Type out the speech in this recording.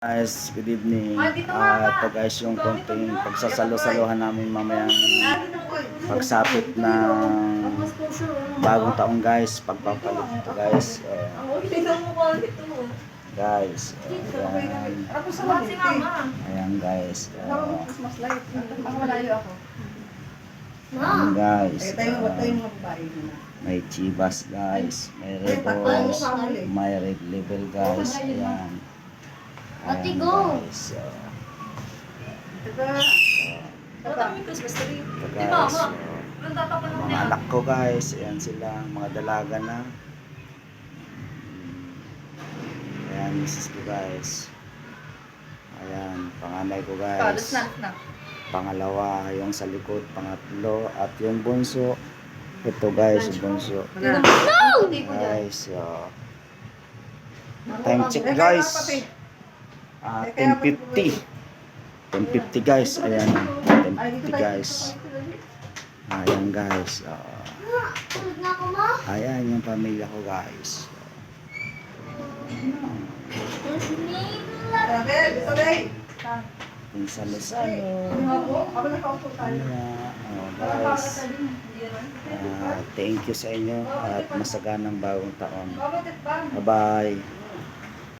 Guys, good evening. Ah, dito nga Ah, guys yung konting pagsasalo-saluhan namin mamayang pagsapit ng Mas puso. bagong taong guys. Pagpapalit ito guys. Eh, dito. guys, eh, ayan. Si mama. Ayan guys. Eh, ako. ayan guys. Eh, Ah, na. may chivas guys. May Eh, muli. May red label guys. Ayan. Ate, go. guys. Eh, Ito. Wala kami Christmas tree. ito Di guys. Nang tatapanan mga anak ko guys, ayan sila, mga dalaga na. Ayan, misis ko guys. Ayan, panganay ko guys. na. Pangalawa, yung sa likod, pangatlo, at yung bunso. Ito guys, yung bunso. Wala. Guys, uh, time check guys. Ah, 10.50. 10.50 guys, ayan. 10.50 guys. Ayan guys. ma. Ayan yung pamilya ko guys. Yung salo-salo. Ayan, guys. Ah, thank you sa inyo at masaganang bagong taon. Bye-bye.